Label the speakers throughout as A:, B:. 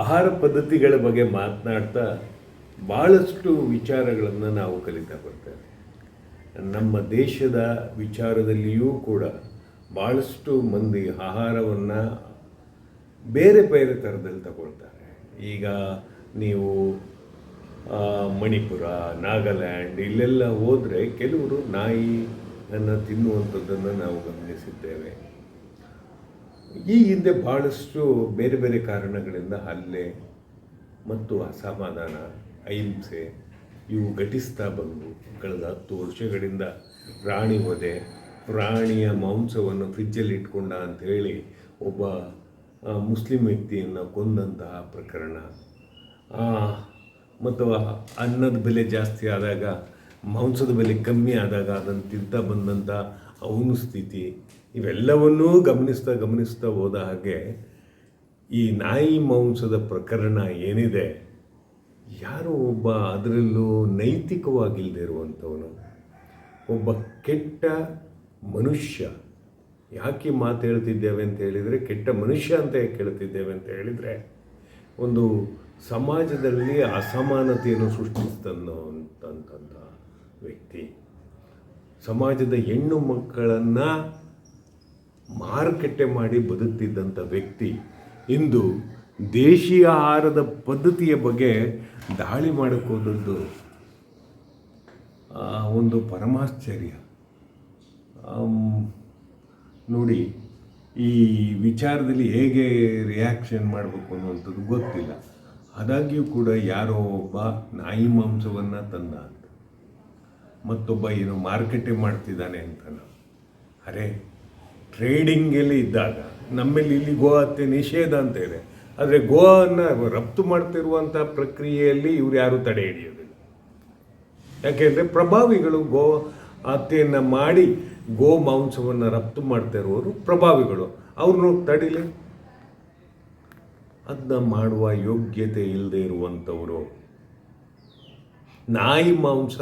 A: ಆಹಾರ ಪದ್ಧತಿಗಳ ಬಗ್ಗೆ ಮಾತನಾಡ್ತಾ ಭಾಳಷ್ಟು ವಿಚಾರಗಳನ್ನು ನಾವು ಕಲಿತಾ ಬರ್ತೇವೆ. ನಮ್ಮ ದೇಶದ ವಿಚಾರದಲ್ಲಿಯೂ ಕೂಡ ಭಾಳಷ್ಟು ಮಂದಿ ಆಹಾರವನ್ನು ಬೇರೆ ಬೇರೆ ಥರದಲ್ಲಿ ತಗೊಳ್ತಾರೆ. ಈಗ ನೀವು ಮಣಿಪುರ, ನಾಗಾಲ್ಯಾಂಡ್ ಇಲ್ಲೆಲ್ಲ ಹೋದರೆ ಕೆಲವರು ನಾಯಿಯನ್ನು ತಿನ್ನುವಂಥದ್ದನ್ನು ನಾವು ಗಮನಿಸಿದ್ದೇವೆ. ಈ ಹಿಂದೆ ಭಾಳಷ್ಟು ಬೇರೆ ಬೇರೆ ಕಾರಣಗಳಿಂದ ಹಲ್ಲೆ ಮತ್ತು ಅಸಮಾಧಾನ, ಅಹಿಂಸೆ ಇವು ಘಟಿಸ್ತಾ ಬಂದು ಕಳೆದ ಹತ್ತು ವರ್ಷಗಳಿಂದ ಪ್ರಾಣಿ ವಧೆ ಪ್ರಾಣಿಯ ಮಾಂಸವನ್ನು ಫ್ರಿಜ್ಜಲ್ಲಿ ಇಟ್ಕೊಂಡ ಅಂತ ಹೇಳಿ ಒಬ್ಬ ಮುಸ್ಲಿಂ ವ್ಯಕ್ತಿಯನ್ನು ಕೊಂದಂತಹ ಪ್ರಕರಣ. ಮತ್ತು ಅನ್ನದ ಬೆಲೆ ಜಾಸ್ತಿ ಆದಾಗ, ಮಾಂಸದ ಬೆಲೆ ಕಮ್ಮಿ ಆದಾಗ ಅದನ್ನು ತಿಂತ ಬಂದಂಥ ಅವನು ಸ್ಥಿತಿ. ಇವೆಲ್ಲವನ್ನೂ ಗಮನಿಸ್ತಾ ಗಮನಿಸ್ತಾ ಹೋದ ಹಾಗೆ ಈ ನಾಯಿ ಮಾಂಸದ ಪ್ರಕರಣ ಏನಿದೆ? ಯಾರು ಒಬ್ಬ ಅದರಲ್ಲೂ ನೈತಿಕವಾಗಿಲ್ಲದೆ ಇರುವಂಥವನು? ಒಬ್ಬ ಕೆಟ್ಟ ಮನುಷ್ಯ. ಯಾಕೆ ಮಾತು ಹೇಳ್ತಿದ್ದೇವೆ ಅಂತ ಹೇಳಿದರೆ, ಕೆಟ್ಟ ಮನುಷ್ಯ ಅಂತ ಯಾಕೆ ಹೇಳ್ತಿದ್ದೇವೆ ಅಂತ ಹೇಳಿದರೆ, ಒಂದು ಸಮಾಜದಲ್ಲಿ ಅಸಮಾನತೆಯನ್ನು ಸೃಷ್ಟಿಸ್ತಂಥ ವ್ಯಕ್ತಿ. ಸಮಾಜದ ಹೆಣ್ಣು ಮಕ್ಕಳನ್ನು ಮಾರುಕಟ್ಟೆ ಮಾಡಿ ಬದುಕ್ತಿದ್ದಂಥ ವ್ಯಕ್ತಿ ಇಂದು ದೇಶೀಯ ಆಹಾರದ ಪದ್ಧತಿಯ ಬಗ್ಗೆ ದಾಳಿ ಮಾಡಕ್ಕೆ ಒಂದು ಪರಮಾಶ್ಚರ್ಯ. ನೋಡಿ, ಈ ವಿಚಾರದಲ್ಲಿ ಹೇಗೆ ರಿಯಾಕ್ಷನ್ ಮಾಡಬೇಕು ಅನ್ನುವಂಥದ್ದು ಗೊತ್ತಿಲ್ಲ. ಆದಾಗ್ಯೂ ಕೂಡ ಯಾರೋ ಒಬ್ಬ ನಾಯಿ ಮಾಂಸವನ್ನು ತಂದ ಅಂತ, ಮತ್ತೊಬ್ಬ ಏನು ಮಾರುಕಟ್ಟೆ ಮಾಡ್ತಿದ್ದಾನೆ ಅಂತ ಅರೆ ಟ್ರೇಡಿಂಗಲ್ಲಿ ಇದ್ದಾಗ ನಮ್ಮಲ್ಲಿ ಇಲ್ಲಿ ಗೋವಾ ಹತ್ಯೆ ನಿಷೇಧ ಅಂತ ಇದೆ. ಆದರೆ ಗೋವನ್ನು ರಫ್ತು ಮಾಡ್ತಿರುವಂಥ ಪ್ರಕ್ರಿಯೆಯಲ್ಲಿ ಇವ್ರು ಯಾರೂ ತಡೆ ಹಿಡಿಯೋದಿಲ್ಲ. ಯಾಕೆಂದರೆ ಪ್ರಭಾವಿಗಳು ಗೋ ಹತ್ಯೆಯನ್ನು ಮಾಡಿ ಗೋ ಮಾಂಸವನ್ನು ರಫ್ತು ಮಾಡ್ತಾ ಇರುವವರು ಪ್ರಭಾವಿಗಳು. ಅವ್ರನ್ನ ತಡಿಲಿ. ಅದನ್ನ ಮಾಡುವ ಯೋಗ್ಯತೆ ಇಲ್ಲದೆ ಇರುವಂಥವರು ನಾಯಿ ಮಾಂಸ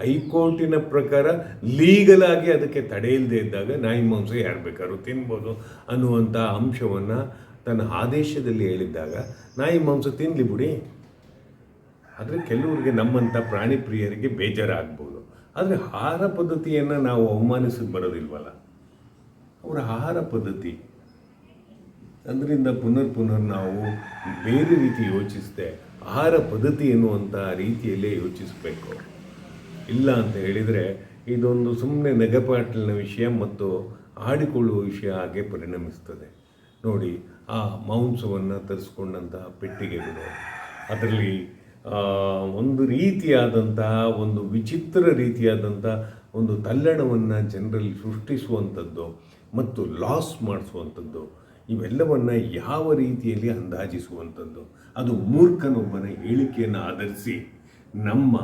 A: ಹೈಕೋರ್ಟಿನ ಪ್ರಕಾರ ಲೀಗಲ್ ಆಗಿ ಅದಕ್ಕೆ ತಡೆ ಇದ್ದಾಗ ನಾಯಿ ಮಾಂಸ ಯಾರು ಬೇಕಾದ್ರೂ ತಿನ್ಬೋದು ಅನ್ನುವಂಥ ಅಂಶವನ್ನು ತನ್ನ ಆದೇಶದಲ್ಲಿ ಹೇಳಿದ್ದಾಗ ನಾಯಿ ಮಾಂಸ ತಿನ್ನಲಿ ಬಿಡಿ. ಆದರೆ ಕೆಲವರಿಗೆ ನಮ್ಮಂಥ ಪ್ರಾಣಿ ಪ್ರಿಯರಿಗೆ ಬೇಜಾರಾಗ್ಬೋದು. ಆದರೆ ಆಹಾರ ಪದ್ಧತಿಯನ್ನು ನಾವು ಅವಮಾನಿಸಕ್ಕೆ ಬರೋದಿಲ್ವಲ್ಲ? ಅವರ ಆಹಾರ ಪದ್ಧತಿ ಅದರಿಂದ ಪುನರ್ ಪುನರ್ ನಾವು ಬೇರೆ ರೀತಿ ಯೋಚಿಸದೆ, ಆಹಾರ ಪದ್ಧತಿ ಎನ್ನುವಂಥ ರೀತಿಯಲ್ಲೇ ಯೋಚಿಸಬೇಕು. ಇಲ್ಲ ಅಂತ ಹೇಳಿದರೆ ಇದೊಂದು ಸುಮ್ಮನೆ ನೆಗಪಾಟಲಿನ ವಿಷಯ ಮತ್ತು ಆಡಿಕೊಳ್ಳುವ ವಿಷಯ ಹಾಗೆ ಪರಿಣಮಿಸ್ತದೆ. ನೋಡಿ, ಆ ಮಾಂಸವನ್ನು ತರಿಸ್ಕೊಂಡಂತಹ ಪೆಟ್ಟಿಗೆಗಳು ಅದರಲ್ಲಿ ಒಂದು ರೀತಿಯಾದಂತಹ, ಒಂದು ವಿಚಿತ್ರ ರೀತಿಯಾದಂಥ ಒಂದು ತಲ್ಲಣವನ್ನು ಜನರಲ್ಲಿ ಸೃಷ್ಟಿಸುವಂಥದ್ದು ಮತ್ತು ಲಾಸ್ ಮಾಡಿಸುವಂಥದ್ದು ಇವೆಲ್ಲವನ್ನು ಯಾವ ರೀತಿಯಲ್ಲಿ ಅಂದಾಜಿಸುವಂಥದ್ದು? ಅದು ಮೂರ್ಖನೊಬ್ಬನ ಹೇಳಿಕೆಯನ್ನು ಆಧರಿಸಿ ನಮ್ಮ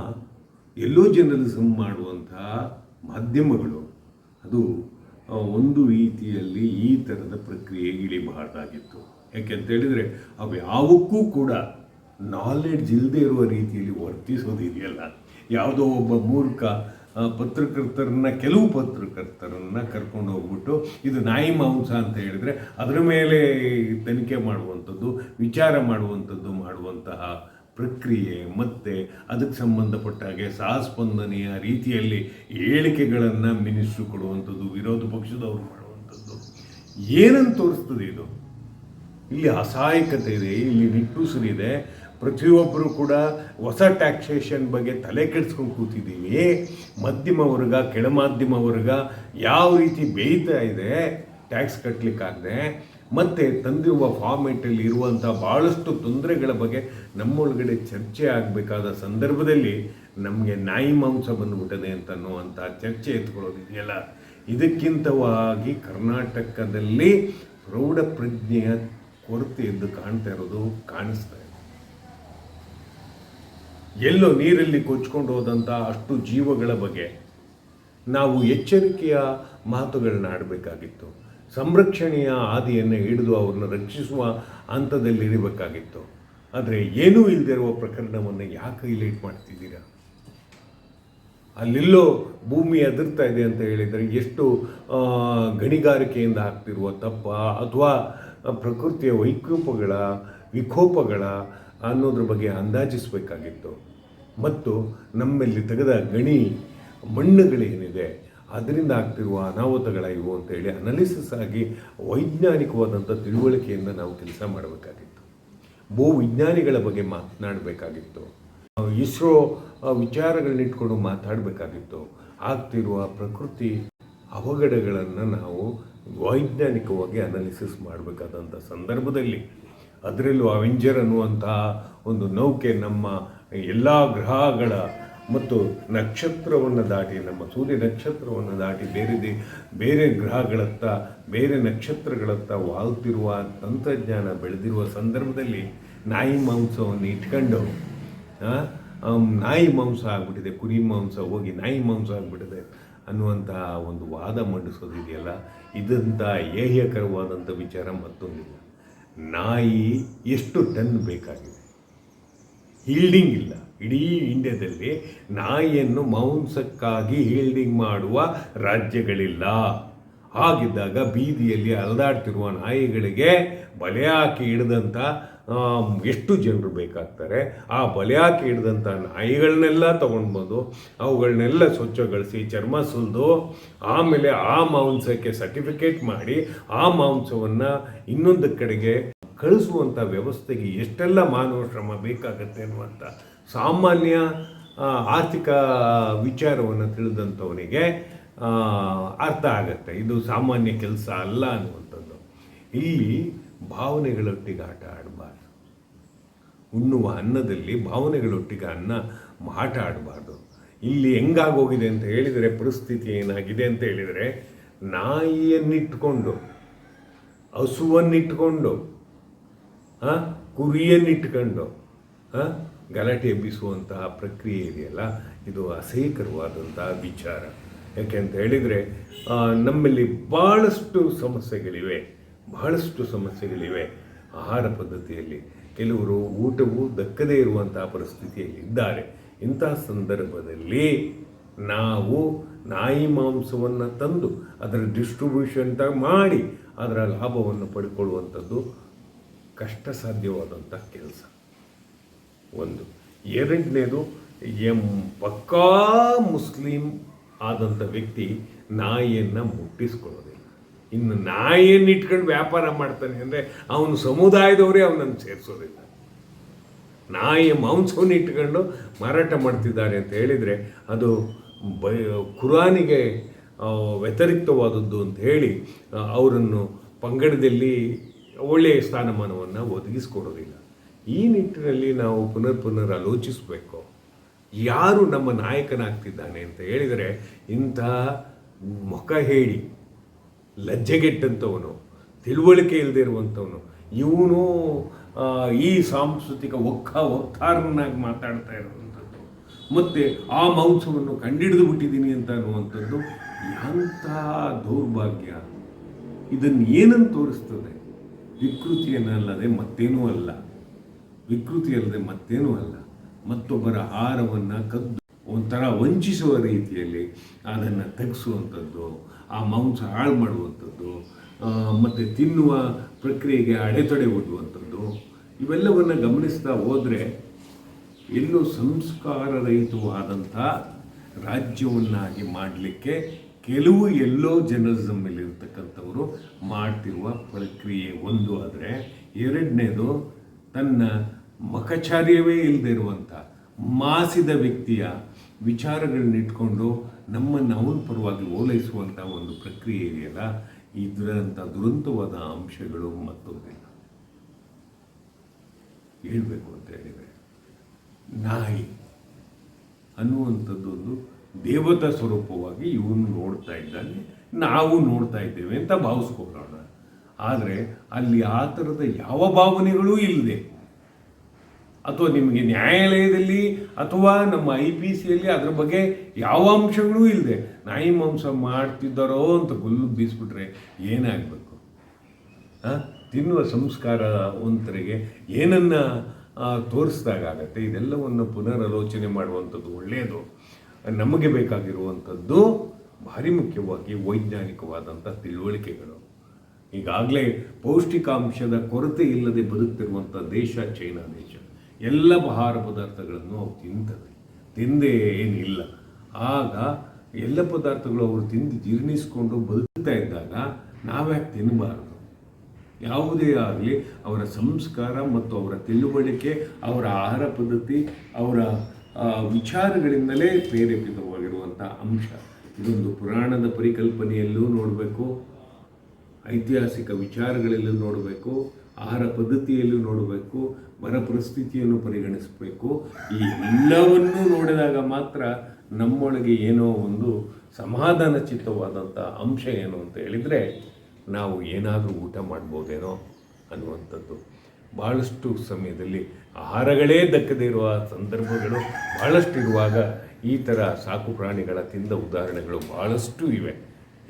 A: ಎಲ್ಲೋ ಜರ್ನಲಿಸಮ್ ಮಾಡುವಂತಹ ಮಾಧ್ಯಮಗಳು ಅದು ಒಂದು ರೀತಿಯಲ್ಲಿ ಈ ಥರದ ಪ್ರಕ್ರಿಯೆ ಇಳಿಬಾರ್ದಾಗಿತ್ತು. ಯಾಕೆಂತೇಳಿದರೆ ಅವು ಯಾವಕ್ಕೂ ಕೂಡ ನಾಲೆಡ್ಜ್ ಇಲ್ಲದೆ ಇರುವ ರೀತಿಯಲ್ಲಿ ವರ್ತಿಸೋದಿದೆಯಲ್ಲ. ಯಾವುದೋ ಒಬ್ಬ ಮೂರ್ಖ ಪತ್ರಕರ್ತರನ್ನ, ಕೆಲವು ಪತ್ರಕರ್ತರನ್ನ ಕರ್ಕೊಂಡು ಹೋಗ್ಬಿಟ್ಟು ಇದು ನಾಯಿ ಮಾಂಸ ಅಂತ ಹೇಳಿದರೆ ಅದರ ಮೇಲೆ ತನಿಖೆ ಮಾಡುವಂಥದ್ದು, ವಿಚಾರ ಮಾಡುವಂಥದ್ದು ಮಾಡುವಂತಹ ಪ್ರಕ್ರಿಯೆ, ಮತ್ತು ಅದಕ್ಕೆ ಸಂಬಂಧಪಟ್ಟ ಹಾಗೆ ಸಹಸ್ಪಂದನೆಯ ರೀತಿಯಲ್ಲಿ ಹೇಳಿಕೆಗಳನ್ನು ಮಿನಿಸ್ಟ್ರು ಕೊಡುವಂಥದ್ದು, ವಿರೋಧ ಪಕ್ಷದವರು ಮಾಡುವಂಥದ್ದು. ಏನಂತ ತೋರಿಸ್ತದೆ ಇದು? ಇಲ್ಲಿ ಅಸಹಾಯಕತೆ ಇದೆ, ಇಲ್ಲಿ ನಿಟ್ಟುಸಿರಿದೆ. ಪ್ರತಿಯೊಬ್ಬರು ಕೂಡ ಹೊಸ ಟ್ಯಾಕ್ಸೇಷನ್ ಬಗ್ಗೆ ತಲೆ ಕೆಡಿಸ್ಕೊಂಡು ಕೂತಿದ್ದೀವಿ. ಮಧ್ಯಮ ವರ್ಗ ಕೆಳಮಾಧ್ಯಮ ವರ್ಗ ಯಾವ ರೀತಿ ಬೇಯ್ತಾ ಇದೆ ಟ್ಯಾಕ್ಸ್ ಕಟ್ಟಲಿಕ್ಕಾಗದೆ ಮತ್ತು ತಂದಿರುವ ಫಾರ್ಮೇಟಲ್ಲಿ ಇರುವಂಥ ಭಾಳಷ್ಟು ತೊಂದರೆಗಳ ಬಗ್ಗೆ ನಮ್ಮೊಳಗಡೆ ಚರ್ಚೆ ಆಗಬೇಕಾದ ಸಂದರ್ಭದಲ್ಲಿ ನಮಗೆ ನಾಯಿ ಮಾಂಸ ಬಂದ್ಬಿಟ್ಟದೆ ಅಂತ ಅನ್ನುವಂಥ ಚರ್ಚೆ ಎತ್ಕೊಳ್ಳೋದಿದೆಯಲ್ಲ ಇದಕ್ಕಿಂತವಾಗಿ ಕರ್ನಾಟಕದಲ್ಲಿ ಪ್ರೌಢ ಪ್ರಜ್ಞೆಯ ಕೊರತೆ ಎದ್ದು ಕಾಣ್ತಾ ಇರೋದು, ಕಾಣಿಸ್ತಾ ಎಲ್ಲೋ ನೀರಲ್ಲಿ ಕೊಚ್ಕೊಂಡು ಹೋದಂಥ ಅಷ್ಟು ಜೀವಗಳ ಬಗ್ಗೆ ನಾವು ಎಚ್ಚರಿಕೆಯ ಮಾತುಗಳನ್ನ ಆಡಬೇಕಾಗಿತ್ತು. ಸಂರಕ್ಷಣೆಯ ಹಾದಿಯನ್ನು ಹಿಡಿದು ಅವ್ರನ್ನ ರಕ್ಷಿಸುವ ಹಂತದಲ್ಲಿ ಇರಬೇಕಾಗಿತ್ತು ಆದರೆ ಏನೂ ಇಲ್ಲದಿರುವ ಪ್ರಕರಣವನ್ನು ಯಾಕೆ ಹೈಲೈಟ್ ಮಾಡ್ತಿದ್ದೀರಾ? ಅಲ್ಲೆಲ್ಲೋ ಭೂಮಿ ಅದಿರ್ತಾ ಇದೆ ಅಂತ ಹೇಳಿದರೆ ಎಷ್ಟು ಗಣಿಗಾರಿಕೆಯಿಂದ ಆಗ್ತಿರುವ ತಪ್ಪ ಅಥವಾ ಪ್ರಕೃತಿಯ ವೈಕೋಪಗಳ, ವಿಕೋಪಗಳ ಅನ್ನೋದ್ರ ಬಗ್ಗೆ ಅಂದಾಜಿಸಬೇಕಾಗಿತ್ತು. ಮತ್ತು ನಮ್ಮಲ್ಲಿ ತೆಗೆದ ಗಣಿ ಮಣ್ಣುಗಳೇನಿದೆ, ಅದರಿಂದ ಆಗ್ತಿರುವ ಅನಾಹುತಗಳ ಇವು ಅಂತೇಳಿ ಅನಾಲಿಸಿಸ್ ಆಗಿ ವೈಜ್ಞಾನಿಕವಾದಂಥ ತಿಳುವಳಿಕೆಯಿಂದ ನಾವು ಕೆಲಸ ಮಾಡಬೇಕಾಗಿತ್ತು. ಭೂ ವಿಜ್ಞಾನಿಗಳ ಬಗ್ಗೆ ಮಾತನಾಡಬೇಕಾಗಿತ್ತು. ಇಸ್ರೋ ವಿಚಾರಗಳನ್ನಿಟ್ಕೊಂಡು ಮಾತಾಡಬೇಕಾಗಿತ್ತು. ಆಗ್ತಿರುವ ಪ್ರಕೃತಿ ಅವಘಡಗಳನ್ನು ನಾವು ವೈಜ್ಞಾನಿಕವಾಗಿ ಅನಾಲಿಸಿಸ್ ಮಾಡಬೇಕಾದಂಥ ಸಂದರ್ಭದಲ್ಲಿ. ಅದರಲ್ಲೂ ಅವೆಂಜರ್ ಅನ್ನುವಂತಹ ಒಂದು ನೌಕೆ ನಮ್ಮ ಎಲ್ಲ ಗ್ರಹಗಳ ಮತ್ತು ನಕ್ಷತ್ರವನ್ನು ದಾಟಿ, ನಮ್ಮ ಸೂರ್ಯ ನಕ್ಷತ್ರವನ್ನು ದಾಟಿ ಬೇರೆ ದೇ, ಬೇರೆ ಗ್ರಹಗಳತ್ತ, ಬೇರೆ ನಕ್ಷತ್ರಗಳತ್ತ ವಾಲ್ತಿರುವ ತಂತ್ರಜ್ಞಾನ ಬೆಳೆದಿರುವ ಸಂದರ್ಭದಲ್ಲಿ ನಾಯಿ ಮಾಂಸವನ್ನು ಇಟ್ಕೊಂಡು ನಾಯಿ ಮಾಂಸ ಆಗಿಬಿಟ್ಟಿದೆ, ಕುರಿ ಮಾಂಸ ಹೋಗಿ ನಾಯಿ ಮಾಂಸ ಆಗಿಬಿಟ್ಟಿದೆ ಅನ್ನುವಂತಹ ಒಂದು ವಾದ ಮಂಡಿಸೋದಿದೆಯಲ್ಲ ಇದಂಥ ಏಹ್ಯಕರವಾದಂಥ ವಿಚಾರ ಮತ್ತೊಂದಿಲ್ಲ. ನಾಯಿ ಎಷ್ಟು ಟನ್ ಬೇಕಾಗಿದೆ. ಹೀಲ್ಡಿಂಗ್ ಇಲ್ಲ. ಇಡೀ ಇಂಡಿಯಾದಲ್ಲಿ ನಾಯಿಯನ್ನು ಮಾಂಸಕ್ಕಾಗಿ ಹೀಲ್ಡಿಂಗ್ ಮಾಡುವ ರಾಜ್ಯಗಳಿಲ್ಲ. ಹಾಗಿದ್ದಾಗ ಬೀದಿಯಲ್ಲಿ ಅಲದಾಡ್ತಿರುವ ನಾಯಿಗಳಿಗೆ ಬಲೆ ಹಾಕಿ ಹಿಡಿದಂಥ ಎಷ್ಟು ಜನರು ಬೇಕಾಗ್ತಾರೆ, ಆ ಬಲೆ ಹಾಕಿ ಹಿಡಿದಂಥ ನಾಯಿಗಳನ್ನೆಲ್ಲ ತೊಗೊಂಡು ಬಂದು ಅವುಗಳನ್ನೆಲ್ಲ ಸ್ವಚ್ಛಗೊಳಿಸಿ ಚರ್ಮ ಸುಲಿದು, ಆಮೇಲೆ ಆ ಮಾಂಸಕ್ಕೆ ಸರ್ಟಿಫಿಕೇಟ್ ಮಾಡಿ, ಆ ಮಾಂಸವನ್ನು ಇನ್ನೊಂದು ಕಡೆಗೆ ಕಳಿಸುವಂಥ ವ್ಯವಸ್ಥೆಗೆ ಎಷ್ಟೆಲ್ಲ ಮಾನವ ಶ್ರಮ ಬೇಕಾಗತ್ತೆ ಅನ್ನುವಂಥ ಸಾಮಾನ್ಯ ಆರ್ಥಿಕ ವಿಚಾರವನ್ನು ತಿಳಿದಂಥವನಿಗೆ ಅರ್ಥ ಆಗತ್ತೆ. ಇದು ಸಾಮಾನ್ಯ ಕೆಲಸ ಅಲ್ಲ ಅನ್ನುವಂಥದ್ದು. ಇಲ್ಲಿ ಭಾವನೆಗಳೊಟ್ಟಿಗೆ ಆಟ ಆಡಬಾರ್ದು. ಉಣ್ಣುವ ಅನ್ನದಲ್ಲಿ ಭಾವನೆಗಳೊಟ್ಟಿಗೆ ಅನ್ನ ಆಟ ಆಡಬಾರ್ದು. ಇಲ್ಲಿ ಹೆಂಗಾಗೋಗಿದೆ ಅಂತ ಹೇಳಿದರೆ, ಪರಿಸ್ಥಿತಿ ಏನಾಗಿದೆ ಅಂತ ಹೇಳಿದರೆ, ನಾಯಿಯನ್ನಿಟ್ಕೊಂಡು, ಹಸುವನ್ನಿಟ್ಕೊಂಡು ಹಾಂ ಕುರಿಯನ್ನಿಟ್ಕೊಂಡು ಹಾಂ ಗಲಾಟೆ ಎಬ್ಬಿಸುವಂತಹ ಪ್ರಕ್ರಿಯೆ ಇದೆಯಲ್ಲ, ಇದು ಅಸಹ್ಯಕರವಾದಂತಹ ವಿಚಾರ. ಯಾಕೆ ಅಂತ ಹೇಳಿದರೆ ನಮ್ಮಲ್ಲಿ ಭಾಳಷ್ಟು ಸಮಸ್ಯೆಗಳಿವೆ. ಬಹಳಷ್ಟು ಸಮಸ್ಯೆಗಳಿವೆ ಆಹಾರ ಪದ್ಧತಿಯಲ್ಲಿ. ಕೆಲವರು ಊಟವು ದಕ್ಕದೇ ಇರುವಂತಹ ಪರಿಸ್ಥಿತಿಯಲ್ಲಿ ಇದ್ದಾರೆ. ಇಂತಹ ಸಂದರ್ಭದಲ್ಲಿ ನಾವು ನಾಯಿ ಮಾಂಸವನ್ನು ತಂದು ಅದರ ಡಿಸ್ಟ್ರಿಬ್ಯೂಷನ್ ಮಾಡಿ ಅದರ ಲಾಭವನ್ನು ಪಡ್ಕೊಳ್ಳುವಂಥದ್ದು ಕಷ್ಟ ಸಾಧ್ಯವಾದಂಥ ಕೆಲಸ. ಒಂದು. ಎರಡನೇದು, ಎಂ ಪಕ್ಕಾ ಮುಸ್ಲಿಂ ಆದಂಥ ವ್ಯಕ್ತಿ ನಾಯಿಯನ್ನು ಮುಟ್ಟಿಸ್ಕೊಳ್ಳೋದಿಲ್ಲ ಇನ್ನು ನಾಯಿಯನ್ನು ಇಟ್ಕೊಂಡು ವ್ಯಾಪಾರ ಮಾಡ್ತಾನೆ ಅಂದರೆ ಅವನು ಸಮುದಾಯದವರೇ ಅವನನ್ನು ಸೇರಿಸೋದಿಲ್ಲ. ನಾಯಿಯ ಮಾಂಸವನ್ನು ಇಟ್ಕೊಂಡು ಮಾರಾಟ ಮಾಡ್ತಿದ್ದಾರೆ ಅಂತ ಹೇಳಿದರೆ ಅದು ಬ ಕುರಾನಿಗೆ ವ್ಯತಿರಿಕ್ತವಾದದ್ದು ಅಂತ ಹೇಳಿ ಅವರನ್ನು ಪಂಗಡದಲ್ಲಿ ಒಳ್ಳೆಯ ಸ್ಥಾನಮಾನವನ್ನು ಒದಗಿಸ್ಕೊಡೋದಿಲ್ಲ. ಈ ನಿಟ್ಟಿನಲ್ಲಿ ನಾವು ಪುನರ್ ಪುನರ್ ಆಲೋಚಿಸಬೇಕು. ಯಾರು ನಮ್ಮ ನಾಯಕನಾಗ್ತಿದ್ದಾನೆ ಅಂತ ಹೇಳಿದರೆ ಇಂಥ ಮುಖ ಹೇಳಿ ಲಜ್ಜೆಗೆಟ್ಟಂಥವನು, ತಿಳುವಳಿಕೆ ಇಲ್ಲದೆ ಇರುವಂಥವನು, ಇವನು ಈ ಸಾಂಸ್ಕೃತಿಕ ಒಕ್ಕ ವಕ್ತಾರನಾಗಿ ಮಾತಾಡ್ತಾ ಇರುವಂಥದ್ದು, ಮತ್ತು ಆ ಮಾಂಸವನ್ನು ಕಂಡಿಡಿದು ಬಿಟ್ಟಿದ್ದೀನಿ ಅಂತ ಅನ್ನುವಂಥದ್ದು ಎಂಥ ದೌರ್ಭಾಗ್ಯ. ಇದನ್ನು ಏನನ್ನು ತೋರಿಸ್ತದೆ? ವಿಕೃತಿಯನ್ನಲ್ಲದೆ ಮತ್ತೇನೂ ಅಲ್ಲ. ವಿಕೃತಿ ಅಲ್ಲದೆ ಮತ್ತೇನೂ ಅಲ್ಲ. ಮತ್ತೊಬ್ಬರ ಆಹಾರವನ್ನು ಕದ್ದು ಒಂಥರ ವಂಚಿಸುವ ರೀತಿಯಲ್ಲಿ ಅದನ್ನು ತೆಗೆಸುವಂಥದ್ದು. ಆ ಮಾಂಸ ಹಾಳು ಮಾಡುವಂಥದ್ದು ಮತ್ತು ತಿನ್ನುವ ಪ್ರಕ್ರಿಯೆಗೆ ಅಡೆತಡೆ ಒಡ್ಡುವಂಥದ್ದು ಇವೆಲ್ಲವನ್ನು ಗಮನಿಸ್ತಾ ಹೋದರೆ ಎಲ್ಲೂ ಸಂಸ್ಕಾರರಹಿತವಾದಂಥ ರಾಜ್ಯವನ್ನಾಗಿ ಮಾಡಲಿಕ್ಕೆ ಕೆಲವು ಎಲ್ಲೋ ಇರ್ತಕ್ಕಂಥವರು ಮಾಡ್ತಿರುವ ಪ್ರಕ್ರಿಯೆ ಒಂದು ಆದರೆ, ಎರಡನೇದು ತನ್ನ ಮಖಚಾರ್ಯವೇ ಇಲ್ಲದೆ ಇರುವಂಥ ಮಾಸಿದ ವ್ಯಕ್ತಿಯ ವಿಚಾರಗಳನ್ನಿಟ್ಕೊಂಡು ನಮ್ಮನ್ನು ಅವನ ಪರವಾಗಿ ಓಲೈಸುವಂಥ ಒಂದು ಪ್ರಕ್ರಿಯೆ ಇದೆಯಲ್ಲ ಇದರಂಥ ದುರಂತವಾದ ಅಂಶಗಳು ಮತ್ತೊಂದಿಲ್ಲ. ಹೇಳಬೇಕು ಅಂತ ಹೇಳಿದರೆ, ನಾಯಿ ಅನ್ನುವಂಥದ್ದು ಒಂದು ದೇವತಾ ಸ್ವರೂಪವಾಗಿ ಇವನು ನೋಡ್ತಾ ಇದ್ದಾನೆ, ನಾವು ನೋಡ್ತಾ ಇದ್ದೇವೆ ಅಂತ ಭಾವಿಸ್ಕೊಳ್ಳೋಣ. ಆದರೆ ಅಲ್ಲಿ ಆ ಥರದ ಯಾವ ಭಾವನೆಗಳೂ ಇಲ್ಲದೆ ಅಥವಾ ನಿಮಗೆ ನ್ಯಾಯಾಲಯದಲ್ಲಿ ಅಥವಾ ನಮ್ಮ ಐ ಪಿ ಸಿಯಲ್ಲಿ ಅದ್ರ ಬಗ್ಗೆ ಯಾವ ಅಂಶಗಳೂ ಇಲ್ಲದೆ ನಾಯಿ ಮಾಂಸ ಮಾಡ್ತಿದ್ದಾರೋ ಅಂತ ಗುಲ್ಲು ಬೀಸ್ಬಿಟ್ರೆ ಏನಾಗಬೇಕು? ತಿನ್ನುವ ಸಂಸ್ಕಾರವಂತರಿಗೆ ಏನನ್ನ ಏನನ್ನು ತೋರಿಸ್ದಾಗತ್ತೆ ಇದೆಲ್ಲವನ್ನು ಪುನರಾಲೋಚನೆ ಮಾಡುವಂಥದ್ದು ಒಳ್ಳೆಯದು. ನಮಗೆ ಬೇಕಾಗಿರುವಂಥದ್ದು ಭಾರಿ ಮುಖ್ಯವಾಗಿ ವೈಜ್ಞಾನಿಕವಾದಂಥ ತಿಳುವಳಿಕೆಗಳು. ಈಗಾಗಲೇ ಪೌಷ್ಟಿಕಾಂಶದ ಕೊರತೆ ಇಲ್ಲದೆ ಬದುಕ್ತಿರುವಂಥ ದೇಶ ಚೈನಾ ದೇಶ. ಎಲ್ಲ ಆಹಾರ ಪದಾರ್ಥಗಳನ್ನು ಅವು ತಿಂತವೆ ತಿಂದೇ ಏನಿಲ್ಲ. ಆಗ ಎಲ್ಲ ಪದಾರ್ಥಗಳು ಅವರು ತಿಂದು ಜೀರ್ಣಿಸ್ಕೊಂಡು ಬದುಕ್ತಾ ಇದ್ದಾಗ ನಾವ್ಯಾಕೆ ತಿನ್ನಬಾರದು ಯಾವುದೇ ಆಗಲಿ ಅವರ ಸಂಸ್ಕಾರ ಮತ್ತು ಅವರ ತಿಳುವಳಿಕೆ, ಅವರ ಆಹಾರ ಪದ್ಧತಿ, ಅವರ ವಿಚಾರಗಳಿಂದಲೇ ಪ್ರೇರೇಪಿತವಾಗಿರುವಂಥ ಅಂಶ. ಇದೊಂದು ಪುರಾಣದ ಪರಿಕಲ್ಪನೆಯಲ್ಲೂ ನೋಡಬೇಕು, ಐತಿಹಾಸಿಕ ವಿಚಾರಗಳಲ್ಲೂ ನೋಡಬೇಕು ಆಹಾರ ಪದ್ಧತಿಯಲ್ಲಿ ನೋಡಬೇಕು ಬರ ಪರಿಸ್ಥಿತಿಯನ್ನು ಪರಿಗಣಿಸಬೇಕು. ಈ ಎಲ್ಲವನ್ನೂ ನೋಡಿದಾಗ ಮಾತ್ರ ನಮ್ಮೊಳಗೆ ಏನೋ ಒಂದು ಸಮಾಧಾನ ಚಿತ್ತವಾದಂಥ ಅಂಶ ಏನು ಅಂತ ಹೇಳಿದರೆ ನಾವು ಏನಾದರೂ ಊಟ ಮಾಡ್ಬೋದೇನೋ ಅನ್ನುವಂಥದ್ದು. ಭಾಳಷ್ಟು ಸಮಯದಲ್ಲಿ ಆಹಾರಗಳೇ ದಕ್ಕದೇ ಇರುವ ಸಂದರ್ಭಗಳು ಭಾಳಷ್ಟು ಇರುವಾಗ ಈ ಥರ ಸಾಕು ಪ್ರಾಣಿಗಳ ತಿಂದ ಉದಾಹರಣೆಗಳು ಭಾಳಷ್ಟು ಇವೆ.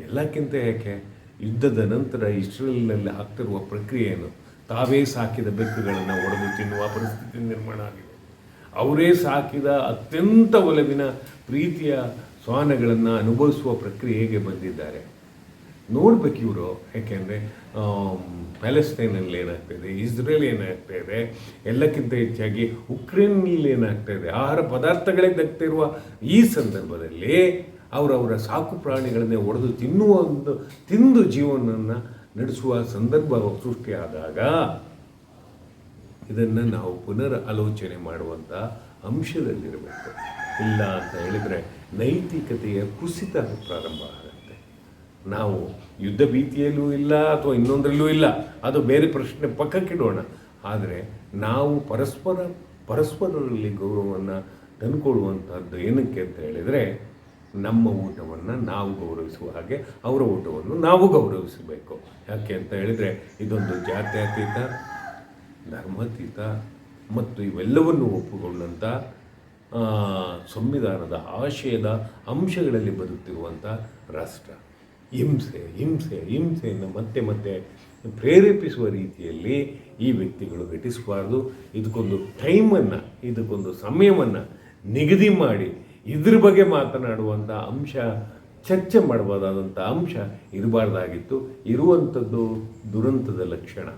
A: ಎಲ್ಲಕ್ಕಿಂತ ಯಾಕೆ? ಯುದ್ಧದ ನಂತರ ಇಸ್ರೇಲ್ನಲ್ಲಿ ಆಗ್ತಿರುವ ಪ್ರಕ್ರಿಯೆಯನ್ನು ತಾವೇ ಸಾಕಿದ ಬೆಕ್ಕುಗಳನ್ನು ಒಡೆದು ತಿನ್ನುವ ಪರಿಸ್ಥಿತಿ ನಿರ್ಮಾಣ ಆಗಿದೆ. ಅವರೇ ಸಾಕಿದ ಅತ್ಯಂತ ಒಲವಿನ ಪ್ರೀತಿಯ ಶ್ವಾನಗಳನ್ನು ಅನುಭವಿಸುವ ಪ್ರಕ್ರಿಯೆಗೆ ಬಂದಿದ್ದಾರೆ? ನೋಡ್ಬೇಕು ಇವರು. ಯಾಕೆಂದರೆ ಪ್ಯಾಲೆಸ್ತೈನಲ್ಲಿ ಏನಾಗ್ತಾಯಿದೆ ಇಸ್ರೇಲ್ ಏನಾಗ್ತಾ ಇದೆ, ಎಲ್ಲಕ್ಕಿಂತ ಹೆಚ್ಚಾಗಿ ಉಕ್ರೇನ್ನಲ್ಲಿ ಏನಾಗ್ತಾ ಇದೆ, ಆಹಾರ ಪದಾರ್ಥಗಳೇ ದಕ್ತಿರುವ ಈ ಸಂದರ್ಭದಲ್ಲಿ ಅವರವರ ಸಾಕು ಪ್ರಾಣಿಗಳನ್ನೇ ಒಡೆದು ತಿನ್ನುವ ಒಂದು ತಿಂದು ಜೀವನವನ್ನು ನಡೆಸುವ ಸಂದರ್ಭ ಸೃಷ್ಟಿಯಾದಾಗ ಇದನ್ನು ನಾವು ಪುನರ್ ಆಲೋಚನೆ ಮಾಡುವಂಥ ಅಂಶದಲ್ಲಿರಬೇಕು. ಇಲ್ಲ ಅಂತ ಹೇಳಿದರೆ ನೈತಿಕತೆಯ ಕುಸಿತ ಪ್ರಾರಂಭ ಆಗುತ್ತೆ. ನಾವು ಯುದ್ಧ ಭೀತಿಯಲ್ಲೂ ಇಲ್ಲ ಅಥವಾ ಇನ್ನೊಂದರಲ್ಲೂ ಇಲ್ಲ, ಅದು ಬೇರೆ ಪ್ರಶ್ನೆ ಪಕ್ಕಕ್ಕಿಡೋಣ. ಆದರೆ ನಾವು ಪರಸ್ಪರ, ಪರಸ್ಪರರಲ್ಲಿ ಗೌರವವನ್ನು ತಂದುಕೊಳ್ಳುವಂಥದ್ದು ಏನಕ್ಕೆ ಅಂತ ಹೇಳಿದರೆ ನಮ್ಮ ಊಟವನ್ನು ನಾವು ಗೌರವಿಸುವ ಹಾಗೆ ಅವರ ಊಟವನ್ನು ನಾವು ಗೌರವಿಸಬೇಕು. ಯಾಕೆ ಅಂತ ಹೇಳಿದರೆ ಇದೊಂದು ಜಾತ್ಯತೀತ, ಧರ್ಮತೀತ ಮತ್ತು ಇವೆಲ್ಲವನ್ನು ಒಪ್ಪಿಕೊಂಡಂಥ ಸಂವಿಧಾನದ ಆಶಯದ ಅಂಶಗಳಲ್ಲಿ ಬದುಕಿರುವಂಥ ರಾಷ್ಟ್ರ. ಹಿಂಸೆ ಹಿಂಸೆ, ಹಿಂಸೆಯನ್ನು ಮತ್ತೆ ಮತ್ತೆ ಪ್ರೇರೇಪಿಸುವ ರೀತಿಯಲ್ಲಿ ಈ ವ್ಯಕ್ತಿಗಳು ಘಟಿಸಬಾರ್ದು. ಇದಕ್ಕೊಂದು ಟೈಮನ್ನು ಇದಕ್ಕೊಂದು ಸಮಯವನ್ನು ನಿಗದಿ ಮಾಡಿ ಇದ್ರ ಬಗ್ಗೆ ಮಾತನಾಡುವಂಥ ಅಂಶ ಚರ್ಚೆ ಮಾಡಬಹುದಾದಂಥ ಅಂಶ ಇರಬಾರ್ದಾಗಿತ್ತು. ಇರುವಂಥದ್ದು ದುರಂತದ ಲಕ್ಷಣ.